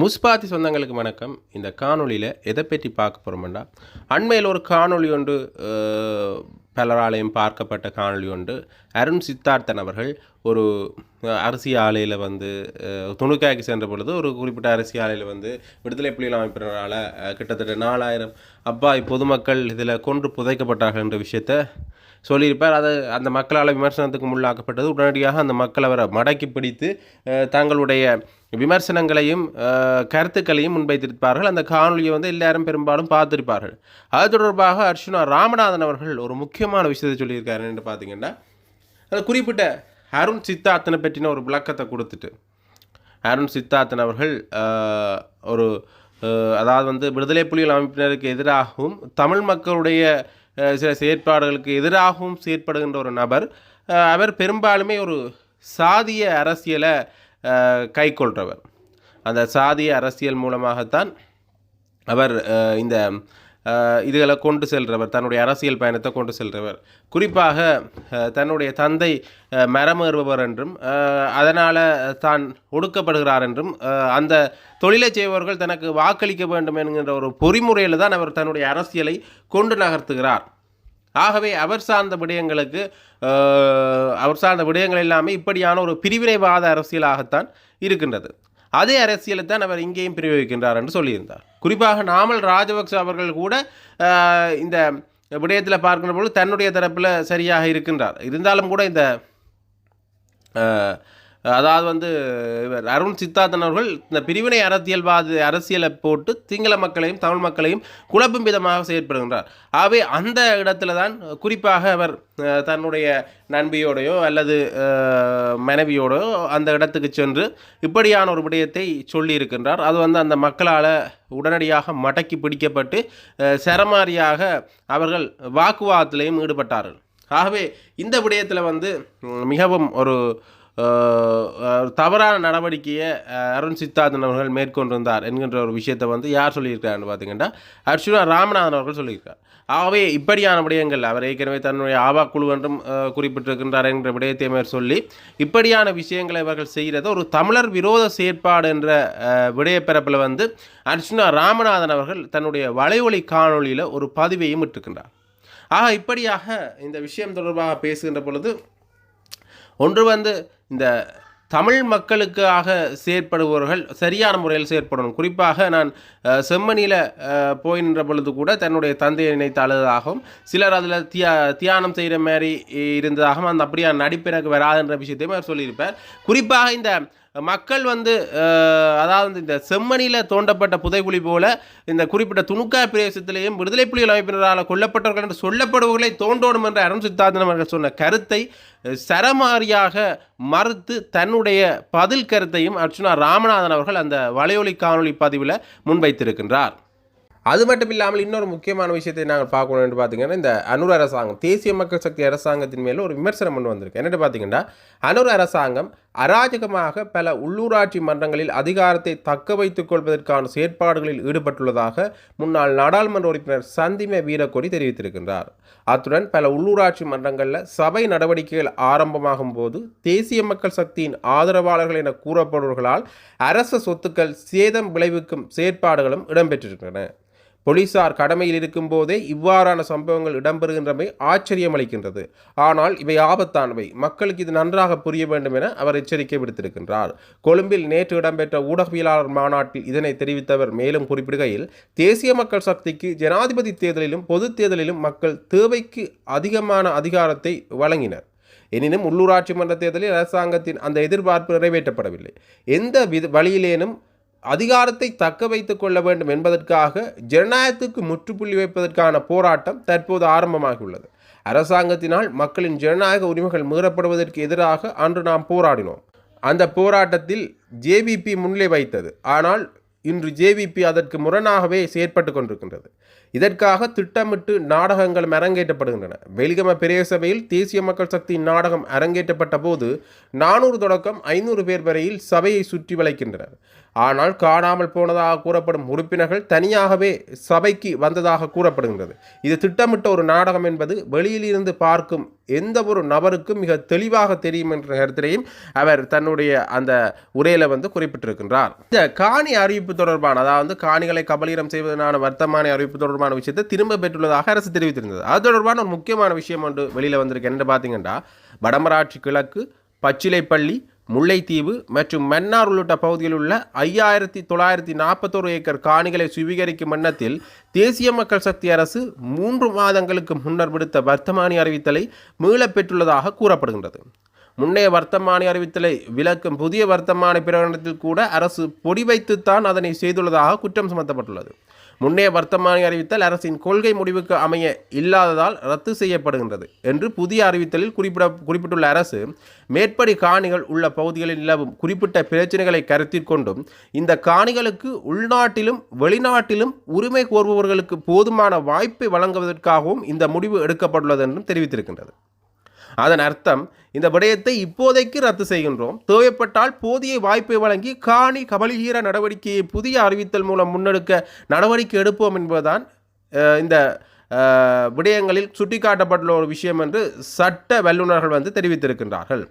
முஸ்பாத்தி சொந்தங்களுக்கு வணக்கம். இந்த காணொலியில் எதை பற்றி பார்க்க போகிறோம்னா அண்மையில் ஒரு காணொளி ஒன்று பலராலையும் பார்க்கப்பட்ட காணொலி ஒன்று. அருண் சித்தார்த்தன் அவர்கள் ஒரு அரிசி ஆலையில் வந்து துணுக்காய்க்கு சென்ற பொழுது ஒரு குறிப்பிட்ட அரிசி ஆலையில் வந்து விடுதலை புலிகள் அமைப்பினரால் கிட்டத்தட்ட நாலாயிரம் அப்பாய் பொதுமக்கள் இதில் கொன்று புதைக்கப்பட்டார்கள் என்ற விஷயத்தை சொல்லியிருப்பார். அது அந்த மக்களால் விமர்சனத்துக்கு முள்ளாக்கப்பட்டது உடனடியாக அந்த மக்கள் அவரை மடக்கி பிடித்து தங்களுடைய விமர்சனங்களையும் கருத்துக்களையும் முன்வைத்திருப்பார்கள். அந்த காணொலியை வந்து எல்லாரும் பெரும்பாலும் பார்த்திருப்பார்கள். அது தொடர்பாக அர்ச்சுனா ராமநாதன் அவர்கள் ஒரு முக்கியமான விஷயத்தை சொல்லியிருக்காரு. என்று பார்த்தீங்கன்னா அந்த குறிப்பிட்ட அருண் சித்தார்த்தனை பற்றின ஒரு விளக்கத்தை கொடுத்துட்டு அருண் சித்தார்த்தன் அவர்கள் ஒரு அதாவது வந்து விடுதலை புலிகள் அமைப்பினருக்கு எதிராகவும் தமிழ் மக்களுடைய சில செயற்பாடுகளுக்கு எதிராகவும் செயற்படுகின்ற ஒரு நபர். அவர் பெரும்பாலுமே ஒரு சாதிய அரசியலை கைக்கொள்கிறவர் அந்த சாதிய அரசியல் மூலமாகத்தான் அவர் இந்த இதுகளை கொண்டு செல்றவர் தன்னுடைய அரசியல் பயணத்தை கொண்டு செல்றவர். குறிப்பாக தன்னுடைய தந்தை மரமேறுபவர் என்றும் அதனால் தான் ஒடுக்கப்படுகிறார் என்றும் அந்த தொழிலை செய்பவர்கள் தனக்கு வாக்களிக்க வேண்டும் என்கின்ற ஒரு பொறிமுறையில் தான் அவர் தன்னுடைய அரசியலை கொண்டு நகர்த்துகிறார். ஆகவே அவர் சார்ந்த விடயங்களுக்கு அவர் சார்ந்த விடயங்கள் எல்லாமே இப்படியான ஒரு பிரிவினைவாத அரசியலாகத்தான் இருக்கின்றது. அதே அரசியலை தான் அவர் இங்கேயும் பிரயோகிக்கின்றார் என்று சொல்லியிருந்தார். குறிப்பாக நாமல் ராஜபக்ச அவர்கள் கூட இந்த விடயத்தில் பார்க்கின்ற பொழுது தன்னுடைய தரப்பில் சரியாக இருக்கின்றார். இருந்தாலும் கூட இந்த அதாவது வந்து இவர் அருண் சித்தார்த்தன் அவர்கள் இந்த பிரிவினை அரசியல்வாத அரசியலை போட்டு சிங்கள மக்களையும் தமிழ் மக்களையும் குழப்பும் விதமாக செயற்படுகின்றார். ஆகவே அந்த இடத்துல தான் குறிப்பாக அவர் தன்னுடைய நண்பியோடையோ அல்லது அஹ், மனைவியோடையோ அந்த இடத்துக்கு சென்று இப்படியான ஒரு விடயத்தை சொல்லி இருக்கின்றார் அது வந்து அந்த மக்களால் உடனடியாக மடக்கி பிடிக்கப்பட்டு சரமாரியாக அவர்கள் வாக்குவாதத்திலையும் ஈடுபட்டார்கள். ஆகவே இந்த விடயத்தில் வந்து மிகவும் ஒரு தவறான நடவடிக்கையை அருண் சித்தார்த்தன் அவர்கள் மேற்கொண்டிருந்தார் என்கின்ற ஒரு விஷயத்தை வந்து யார் சொல்லியிருக்காருன்னு பார்த்தீங்கன்னா அர்ச்சுனா ராமநாதன் அவர்கள் சொல்லியிருக்கார் ஆகவே இப்படியான விடயங்கள் அவர் ஏற்கனவே தன்னுடைய ஆபா குழு என்றும் குறிப்பிட்டிருக்கின்றார் என்ற விடயத்தை மேற் சொல்லி இப்படியான விஷயங்களை இவர்கள் செய்கிறது ஒரு தமிழர் விரோத செயற்பாடு என்ற அஹ், விடயப்பிறப்பில் வந்து அர்ச்சுனா ராமநாதன் அவர்கள் தன்னுடைய வலைவொலி காணொலியில் ஒரு பதிவையும் இட்டிருக்கின்றார். ஆக இப்படியாக இந்த விஷயம் தொடர்பாக பேசுகின்ற பொழுது ஒன்று வந்து இந்த தமிழ் மக்களுக்காக செயற்படுபவர்கள் சரியான முறையில் செயற்படணும். குறிப்பாக நான் செம்மணியில் போய் நின்ற பொழுது கூட தன்னுடைய தந்தையை நினைத்து அழுததாகவும் சிலர் அதில் தியா தியானம் செய்கிற மாதிரி இருந்ததாகவும் அந்த அப்படியே நடிப்பு எனக்கு வராதுன்ற விஷயத்தையும் அவர் சொல்லியிருப்பார். குறிப்பாக இந்த மக்கள் வந்து அதாவது இந்த செம்மணியில் தோண்டப்பட்ட புதைகுழி போல இந்த குறிப்பிட்ட துணுக்கா பிரதேசத்திலேயும் விடுதலை புலிகள் அமைப்பினரால் கொல்லப்பட்டவர்கள் என்று சொல்லப்படுபவர்களை தோண்டோடும் என்ற அருண் சித்தார்த்தன் அவர்கள் சொன்ன கருத்தை சரமாரியாக மறுத்து தன்னுடைய பதில் கருத்தையும் அர்ச்சுனா ராமநாதன் அவர்கள் அந்த வலையொலி காணொலி பதிவில் முன்வைத்திருக்கின்றார். அது மட்டும் இல்லாமல் இன்னொரு முக்கியமான விஷயத்தை நாங்கள் பார்க்கணும் என்று பார்த்தீங்கன்னா இந்த அனுர் அரசாங்கம் தேசிய மக்கள் சக்தி அரசாங்கத்தின் மேலே ஒரு விமர்சனம் கொண்டு வந்திருக்கு. என்னென்னு பார்த்தீங்கன்னா அனுர் அரசாங்கம் அராஜகமாக பல உள்ளூராட்சி மன்றங்களில் அதிகாரத்தை தக்க வைத்துக் கொள்வதற்கான செயற்பாடுகளில் ஈடுபட்டுள்ளதாக முன்னாள் நாடாளுமன்ற உறுப்பினர் சந்திம வீரக்கொடி தெரிவித்திருக்கின்றார். அத்துடன் பல உள்ளூராட்சி மன்றங்களில் சபை நடவடிக்கைகள் ஆரம்பமாகும் போது தேசிய மக்கள் சக்தியின் ஆதரவாளர்கள் என கூறப்படுவர்களால் அரச சொத்துக்கள் சேதம் விளைவிக்கும் செயற்பாடுகளும் இடம்பெற்றிருக்கின்றன. போலீசார் கடமையில் இருக்கும்போதே இவ்வாறான சம்பவங்கள் இடம்பெறுகின்றமை ஆச்சரியமளிக்கின்றது. ஆனால் இவை ஆபத்தானவை. மக்களுக்கு இது நன்றாக புரிய வேண்டும் என அவர் எச்சரிக்கை விடுத்திருக்கின்றார். கொழும்பில் நேற்று இடம்பெற்ற ஊடகவியலாளர் மாநாட்டில் இதனை தெரிவித்தவர் மேலும் குறிப்பிடுகையில் தேசிய மக்கள் சக்திக்கு ஜனாதிபதி தேர்தலிலும் பொது தேர்தலிலும் மக்கள் தேவைக்கு அதிகமான அதிகாரத்தை வழங்கினர். எனினும் உள்ளூராட்சி மன்ற தேர்தலில் அரசாங்கத்தின் அந்த எதிர்பார்ப்பு நிறைவேற்றப்படவில்லை. எந்த வித வழியிலேனும் அதிகாரத்தை தக்க வைத்துக் கொள்ள வேண்டும் என்பதற்காக ஜனநாயகத்துக்கு முற்றுப்புள்ளி வைப்பதற்கான போராட்டம் தற்போது ஆரம்பமாகியுள்ளது. அரசாங்கத்தினால் மக்களின் ஜனநாயக உரிமைகள் மீறப்படுவதற்கு எதிராக அன்று நாம் போராடினோம். அந்த போராட்டத்தில் ஜேவிபி முன்னிலை வைத்தது. ஆனால் இன்று ஜேவிபி அதற்கு முரணாகவே செயற்பட்டு கொண்டிருக்கின்றது. இதற்காக திட்டமிட்டு நாடகங்கள் அரங்கேற்றப்படுகின்றன. வெலிகம பெரிய சபையில் தேசிய மக்கள் சக்தியின் நாடகம் அரங்கேற்றப்பட்ட போது நானூறு தொடக்கம் ஐநூறு பேர் வரையில் சபையை சுற்றி வளைக்கின்றனர். ஆனால் காணாமல் போனதாக கூறப்படும் உறுப்பினர்கள் தனியாகவே சபைக்கு வந்ததாக கூறப்படுகின்றது. இது திட்டமிட்ட ஒரு நாடகம் என்பது வெளியிலிருந்து பார்க்கும் எந்த ஒரு நபருக்கும் மிக தெளிவாக தெரியும் என்ற கருத்திலையும் அவர் தன்னுடைய அந்த உரையில வந்து குறிப்பிட்டிருக்கின்றார். இந்த காணி அறிவிப்பு தொடர்பான அதாவது காணிகளை கபலீரம் செய்வதற்கான வர்த்தமான அறிவிப்பு தொடர்பான விஷயத்தை திரும்ப பெற்றுள்ளதாக அரசு தெரிவித்திருந்தது. அது தொடர்பான ஒரு முக்கியமான விஷயம் ஒன்று வெளியில் வந்திருக்கு என்ன பார்த்தீங்கன்னா வடமராட்சி கிழக்கு பச்சிலைப்பள்ளி முல்லைத்தீவு மற்றும் மன்னார் உள்ளிட்ட பகுதியில் உள்ள ஐயாயிரத்தி தொள்ளாயிரத்தி நாற்பத்தோரு ஏக்கர் காணிகளை சுவீகரிக்கும் எண்ணத்தில் தேசிய மக்கள் சக்தி அரசு மூன்று மாதங்களுக்கு முன்னர் விடுத்த வர்த்தமானி அறிவித்தலை மீளப் பெற்றுள்ளதாக கூறப்படுகின்றது. முன்னைய வர்த்தமானி அறிவித்தலை விளக்கும் புதிய வர்த்தமானி பிரகடனத்தில் கூட அரசு பொடி வைத்துத்தான் அதனை செய்துள்ளதாக குற்றம் சுமத்தப்பட்டுள்ளது. முன்னைய வர்த்தமானி அறிவித்தல் அரசின் கொள்கை முடிவுக்கு அமைய இல்லாததால் ரத்து செய்யப்படுகின்றது என்று புதிய அறிவித்தலில் குறிப்பிட குறிப்பிட்டுள்ள அரசு மேற்படி காணிகள் உள்ள பகுதிகளில் நிலவும் குறிப்பிட்ட பிரச்சனைகளை கருத்தில் கொண்டும் இந்த காணிகளுக்கு உள்நாட்டிலும் வெளிநாட்டிலும் உரிமை கோருபவர்களுக்கு போதுமான வாய்ப்பை வழங்குவதற்காகவும் இந்த முடிவு எடுக்கப்பட்டுள்ளது என்றும் தெரிவித்திருக்கின்றது. அதன் அர்த்தம் இந்த விடயத்தை இப்போதைக்கு ரத்து செய்கின்றோம். தேவைப்பட்டால் போதிய வாய்ப்பை வழங்கி காணி கபலீகர நடவடிக்கையை புதிய அறிவித்தல் மூலம் முன்னெடுக்க நடவடிக்கை எடுப்போம் என்பதுதான் இந்த விடயங்களில் சுட்டிக்காட்டப்பட்டுள்ள ஒரு விஷயம் என்று சட்ட வல்லுநர்கள் வந்து தெரிவித்திருக்கின்றார்கள்.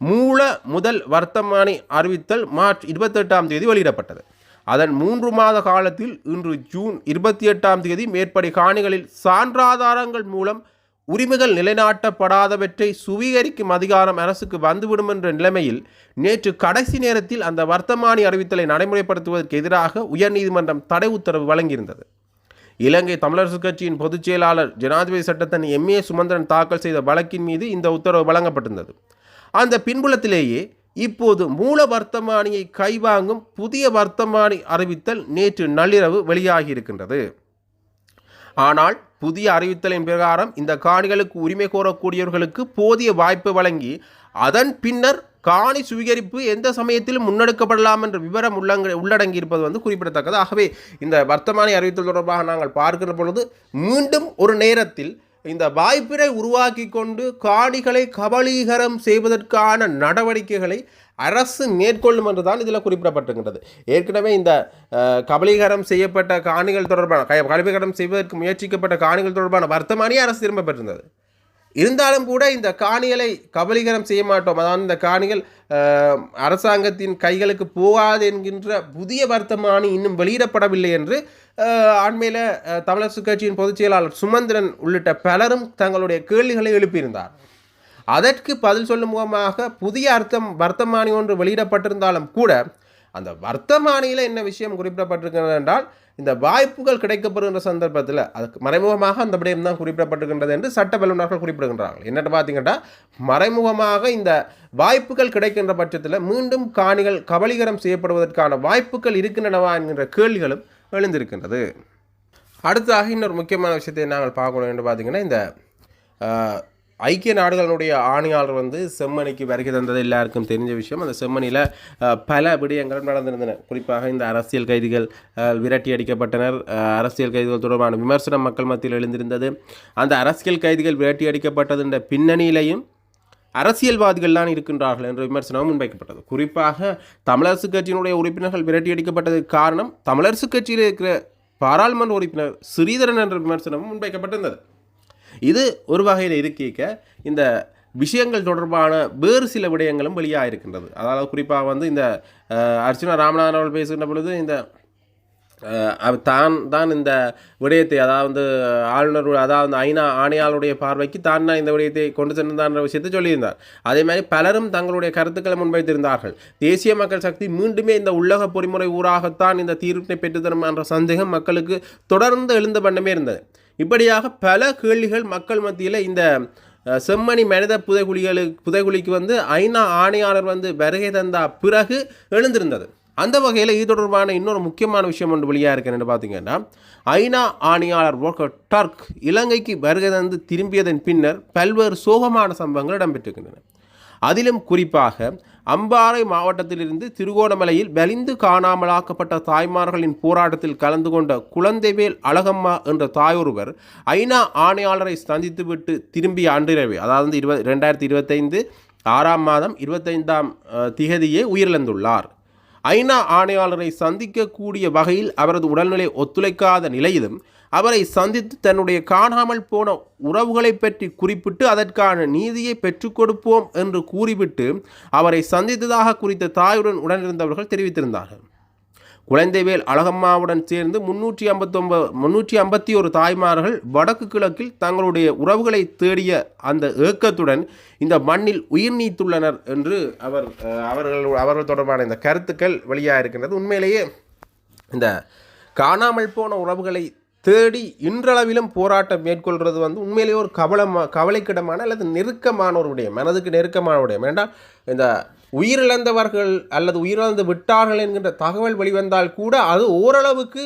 மூல முதல் வர்த்தமானி அறிவித்தல் மார்ச் இருபத்தெட்டாம் தேதி வெளியிடப்பட்டது. அதன் மூன்று மாத காலத்தில் இன்று ஜூன் இருபத்தி எட்டாம் தேதி மேற்படி காணிகளில் சான்றாதாரங்கள் மூலம் உரிமைகள் நிலைநாட்டப்படாதவற்றை சுவீகரிக்கும் அதிகாரம் அரசுக்கு வந்துவிடும் என்ற நிலைமையில் நேற்று கடைசி நேரத்தில் அந்த வர்த்தமானி அறிவித்தலை நடைமுறைப்படுத்துவதற்கு எதிராக உயர்நீதிமன்றம் தடை உத்தரவு வழங்கியிருந்தது. இலங்கை தமிழரசுக் கட்சியின் பொதுச் செயலாளர் ஜனாதிபதி சட்டத்தன் எம். ஏ. சுமந்திரன் தாக்கல் செய்த வழக்கின் மீது இந்த உத்தரவு வழங்கப்பட்டிருந்தது. அந்த பின்புலத்திலேயே இப்போது மூல வர்த்தமானியை கைவாங்கும் புதிய வர்த்தமானி அறிவித்தல் நேற்று நள்ளிரவு வெளியாகியிருக்கின்றது. ஆனால் புதிய அறிவித்தலின் பிரகாரம் இந்த காணிகளுக்கு உரிமை கோரக்கூடியவர்களுக்கு போதிய வாய்ப்பு வழங்கி அதன் பின்னர் காணி சுவீகரிப்பு எந்த சமயத்திலும் முன்னெடுக்கப்படலாம் என்ற விவரம் உள்ளங்க உள்ளடங்கி இருப்பது வந்து குறிப்பிடத்தக்கது. ஆகவே இந்த வர்த்தமானி அறிவித்தல் தொடர்பாக நாங்கள் பார்க்கிற பொழுது மீண்டும் ஒரு நேரத்தில் இந்த வாய்ப்பினை உருவாக்கி கொண்டு காணிகளை கபலீகரம் செய்வதற்கான நடவடிக்கைகளை அரசு மேற்கொள்ளும் என்று தான் இதில் குறிப்பிடப்பட்டிருக்கின்றது. ஏற்கனவே இந்த கபலீகரம் செய்யப்பட்ட காணிகள் தொடர்பான க- கபலீகரம் செய்வதற்கு முயற்சிக்கப்பட்ட காணிகள் தொடர்பான வர்த்தமானியே அரசு திரும்ப பெற்றிருந்தது. இருந்தாலும் கூட இந்த காணிகளை கபலீகரம் செய்ய மாட்டோம். அதாவது இந்த காணிகள் அரசாங்கத்தின் கைகளுக்கு போகாது என்கின்ற புதிய வர்த்தமானி இன்னும் வெளியிடப்படவில்லை என்று அஹ், அண்மையில் தமிழரசு கட்சியின் பொதுச் செயலாளர் சுமந்திரன் உள்ளிட்ட பலரும் தங்களுடைய கேள்விகளை எழுப்பியிருந்தார். அதற்கு பதில் சொல்லும் முகமாக புதிய அர்த்தம் வர்த்தமானி ஒன்று வெளியிடப்பட்டிருந்தாலும் கூட அந்த வர்த்தமானியில் என்ன விஷயம் குறிப்பிடப்பட்டிருக்கிறது என்றால் இந்த வாய்ப்புகள் கிடைக்கப்படுகின்ற சந்தர்ப்பத்தில் அதுக்கு மறைமுகமாக அந்த விடயம் தான் குறிப்பிடப்பட்டிருக்கின்றது என்று சட்ட வல்லுநர்கள் குறிப்பிடுகின்றார்கள். என்னட்டு பார்த்தீங்கன்னா மறைமுகமாக இந்த வாய்ப்புகள் கிடைக்கின்ற பட்சத்தில் மீண்டும் காணிகள் கபலீகரம் செய்யப்படுவதற்கான வாய்ப்புகள் இருக்கின்றனவா என்கின்ற கேள்விகளும் எழுந்திருக்கின்றது. அடுத்ததாக இன்னொரு முக்கியமான விஷயத்தை நாங்கள் பார்க்கணும் என்று பார்த்தீங்கன்னா இந்த ஐக்கிய நாடுகளுடைய ஆணையாளர் வந்து செம்மணிக்கு வருகை தந்தது எல்லாருக்கும் தெரிஞ்ச விஷயம். அந்த செம்மணியில் பல விடயங்களும் நடந்திருந்தன. குறிப்பாக இந்த அரசியல் கைதிகள் விரட்டி அடிக்கப்பட்டனர். அரசியல் கைதிகள் தொடர்பான விமர்சனம் மக்கள் மத்தியில் எழுந்திருந்தது. அந்த அரசியல் கைதிகள் விரட்டி அடிக்கப்பட்டதுன்ற பின்னணியிலையும் அரசியல்வாதிகள் தான் இருக்கின்றார்கள் என்ற விமர்சனமும் முன்வைக்கப்பட்டது. குறிப்பாக தமிழரசு கட்சியினுடைய உறுப்பினர்கள் விரட்டி அடிக்கப்பட்டதுக்கு காரணம் தமிழரசு கட்சியில் இருக்கிற பாராளுமன்ற உறுப்பினர் ஸ்ரீதரன் என்ற விமர்சனமும் முன்வைக்கப்பட்டிருந்தது. இது ஒரு வகையில் இருக்கிக்க இந்த விஷயங்கள் தொடர்பான வேறு சில விடயங்களும் வெளியாக இருக்கின்றது அதாவது குறிப்பாக வந்து இந்த அர்ச்சனா ராமநாதன் அவர்கள் பேசுகின்ற பொழுது இந்த தான் தான் இந்த விடயத்தை அதாவது ஆளுநர் அதாவது ஐநா ஆணையாளருடைய பார்வைக்கு தான் தான் இந்த விடயத்தை கொண்டு சென்றான்ற விஷயத்தை சொல்லியிருந்தார். அதே மாதிரி பலரும் தங்களுடைய கருத்துக்களை முன்வைத்திருந்தார்கள். தேசிய மக்கள் சக்தி மீண்டுமே இந்த உள்ளக பொறிமுறை ஊராகத்தான் இந்த தீர்ப்பினை பெற்றுத்தரும் என்ற சந்தேகம் மக்களுக்கு தொடர்ந்து எழுந்த பண்ணமே இருந்தது. இப்படியாக பல கேள்விகள் மக்கள் மத்தியில் இந்த செம்மணி மனித புதைகுழிகளுக்கு புதைகுழிக்கு வந்து ஐநா ஆணையாளர் வந்து வருகை தந்த பிறகு எழுந்திருந்தது. அந்த வகையில் இது தொடர்பான இன்னொரு முக்கியமான விஷயம் ஒன்று வெளியாக இருக்குன்னு பார்த்தீங்கன்னா ஐநா ஆணையாளர் ஒர்க்கர் டர்க் இலங்கைக்கு வருகை தந்து திரும்பியதன் பின்னர் பல்வேறு சோகமான சம்பவங்கள் இடம்பெற்றிருக்கின்றன. அதிலும் குறிப்பாக அம்பாறை மாவட்டத்திலிருந்து திருகோணமலையில் வலிந்து காணாமலாக்கப்பட்ட தாய்மார்களின் போராட்டத்தில் கலந்து கொண்ட குழந்தைவேல் அழகம்மா என்ற தாயொருவர் ஐநா ஆணையாளரை சந்தித்துவிட்டு திரும்பிய அன்றிரவே அதாவது இருபது ரெண்டாயிரத்தி இருபத்தைந்து ஆறாம் மாதம் இருபத்தைந்தாம் திகதியே உயிரிழந்துள்ளார். ஐநா ஆணையாளரை சந்திக்கக்கூடிய வகையில் அவரது உடல்நிலை ஒத்துழைக்காத நிலையிலும் அவரை சந்தித்து தன்னுடைய காணாமல் போன உறவுகளை பற்றி குறிப்பிட்டு அதற்கான நீதியை பெற்றுக் கொடுப்போம் என்று கூறிவிட்டு அவரை சந்தித்ததாக குறித்த தாயுடன் உடனிருந்தவர்கள் தெரிவித்திருந்தார்கள். குழந்தைவேல் அழகம்மாவுடன் சேர்ந்து முன்னூற்றி ஐம்பத்தொம்பது முன்னூற்றி ஐம்பத்தி ஒரு தாய்மார்கள் வடக்கு கிழக்கில் தங்களுடைய உறவுகளை தேடிய அந்த ஏக்கத்துடன் இந்த மண்ணில் உயிர் நீத்துள்ளனர் என்று அவர் அவர்கள் அவர்கள் தொடர்பான இந்த கருத்துக்கள் வெளியாக இருக்கின்றது உண்மையிலேயே இந்த காணாமல் போன உறவுகளை தேடி இன்றளவிலும் போராட்டம் மேற்கொள்கிறது வந்து உண்மையிலேயே ஒரு கவலமா கவலைக்கிடமான அல்லது நெருக்கமான ஒரு விடயம் மனதுக்கு நெருக்கமான விடயம். வேண்டாம் இந்த உயிரிழந்தவர்கள் அல்லது உயிரிழந்து விட்டார்கள் என்கின்ற தகவல் வெளிவந்தால் கூட அது ஓரளவுக்கு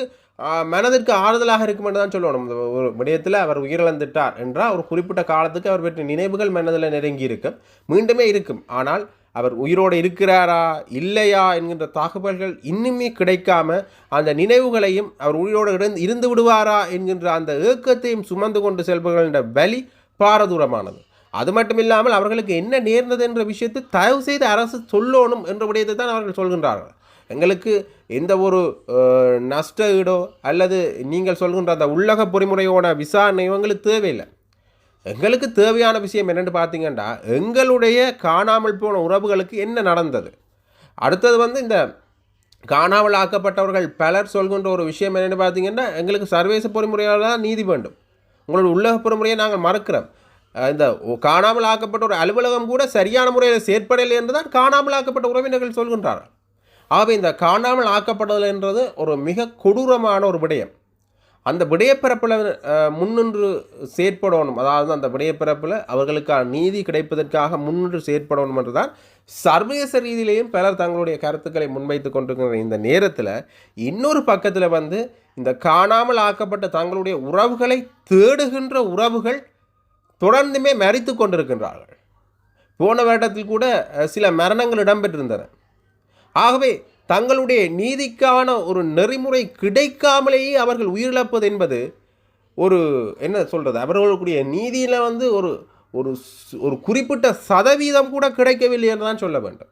மனதிற்கு ஆறுதலாக இருக்கும் என்று தான் சொல்லணும். இந்த ஒரு விடயத்தில் அவர் உயிரிழந்துட்டார் என்றால் ஒரு குறிப்பிட்ட காலத்துக்கு அவர் பெற்ற நினைவுகள் மனதில் நெருங்கி இருக்கும் மீண்டுமே இருக்கும். ஆனால் அவர் உயிரோடு இருக்கிறாரா இல்லையா என்கின்ற தகவல்கள் இன்னுமே கிடைக்காம அந்த நினைவுகளையும் அவர் உயிரோடு இருந்து இருந்து விடுவாரா என்கின்ற அந்த ஏக்கத்தையும் சுமந்து கொண்டு செல்பவர்களின் வலி பாரதூரமானது. அது மட்டும் இல்லாமல் அவர்களுக்கு என்ன நேர்ந்தது என்ற விஷயத்தை தயவு செய்து அரசு சொல்லணும் என்ற விடயத்தை தான் அவர்கள் சொல்கின்றார்கள். எங்களுக்கு எந்த ஒரு நஷ்ட ஈடோ அல்லது நீங்கள் சொல்கின்ற அந்த உள்ளக பொறிமுறையோட விசாரணையோ எங்களுக்கு தேவையில்லை. எங்களுக்கு தேவையான விஷயம் என்னென்னு பார்த்தீங்கன்னா எங்களுடைய காணாமல் போன உறவுகளுக்கு என்ன நடந்தது? அடுத்தது வந்து இந்த காணாமல் ஆக்கப்பட்டவர்கள் பலர் சொல்கின்ற ஒரு விஷயம் என்னென்னு பார்த்தீங்கன்னா எங்களுக்கு சர்வதேச பொறிமுறையால் தான் நீதி வேண்டும். உங்களோட உள்ளக பொறிமுறையை நாங்கள் மறக்கிறோம். இந்த காணாமல் ஆக்கப்பட்ட ஒரு அலுவலகம் கூட சரியான முறையில் செயற்படலை என்று தான் காணாமல் ஆக்கப்பட்ட உறவினர்கள் சொல்கின்றார்கள். ஆகவே இந்த காணாமல் ஆக்கப்படுதல் என்றது ஒரு மிக கொடூரமான ஒரு விடயம். அந்த விடயப்பிறப்பில் முன்னின்று செயற்படணும். அதாவது அந்த விடயப்பிறப்பில் அவர்களுக்கான நீதி கிடைப்பதற்காக முன்னின்று செயற்படணும் என்றுதான் சர்வதேச ரீதியிலேயும் பலர் தங்களுடைய கருத்துக்களை முன்வைத்து கொண்டிருக்கிற இந்த நேரத்தில் இன்னொரு பக்கத்தில் வந்து இந்த காணாமல் ஆக்கப்பட்ட தங்களுடைய உறவுகளை தேடுகின்ற உறவுகள் தொடர்ந்துமே மறித்து கொண்டிருக்கின்றார்கள். போன வருடத்தில் கூட சில மரணங்கள் இடம்பெற்றிருந்தன. ஆகவே தங்களுடைய நீதிக்கான ஒரு நெறிமுறை கிடைக்காமலேயே அவர்கள் உயிரிழப்பது என்பது ஒரு என்ன சொல்கிறது அவர்களுடைய நீதியில் வந்து ஒரு ஒரு ஒரு குறிப்பிட்ட சதவீதம் கூட கிடைக்கவில்லை என்று தான் சொல்ல வேண்டும்.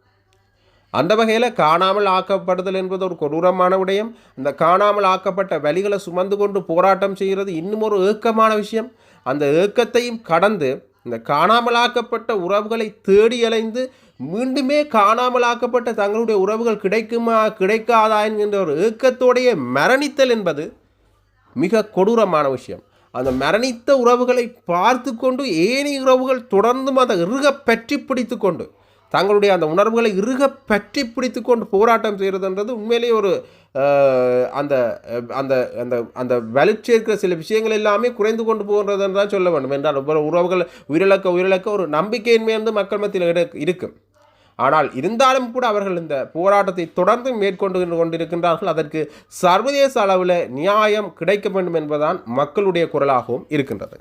அந்த வகையில் காணாமல் ஆக்கப்படுதல் என்பது ஒரு கொடூரமான விடயம். அந்த காணாமல் ஆக்கப்பட்ட வழிகளை சுமந்து கொண்டு போராட்டம் செய்கிறது இன்னும் ஒரு ஏக்கமான விஷயம். அந்த ஏக்கத்தையும் கடந்து இந்த காணாமல் ஆக்கப்பட்ட உறவுகளை தேடி அலைந்து மீண்டுமே காணாமலாக்கப்பட்ட தங்களுடைய உறவுகள் கிடைக்குமா கிடைக்காதா என்கின்ற ஒரு ஏக்கத்தோடைய மரணித்தல் என்பது மிக கொடூரமான விஷயம். அந்த மரணித்த உறவுகளை பார்த்து கொண்டு ஏனைய உறவுகள் தொடர்ந்தும் அதை இறுக பற்றி பிடித்து கொண்டு தங்களுடைய அந்த உணர்வுகளை இறுக பற்றி பிடித்து கொண்டு போராட்டம் செய்கிறதுன்றது உண்மையிலேயே ஒரு அந்த அந்த அந்த அந்த வலுச்சேர்க்கிற சில விஷயங்கள் எல்லாமே குறைந்து கொண்டு போகின்றதுன்னு தான் சொல்ல வேண்டும். என்றால் உறவுகள் உயிரிழக்க உயிரிழக்க ஒரு நம்பிக்கையின்மை வந்து மக்கள் மத்தியில் இருக்கும் ஆனால் இருந்தாலும் கூட அவர்கள் இந்த போராட்டத்தை தொடர்ந்து மேற்கொண்டு கொண்டிருக்கின்றார்கள். அதற்கு சர்வதேச அளவில் நியாயம் கிடைக்க வேண்டும் என்பதுதான் மக்களுடைய குரலாகவும் இருக்கின்றது.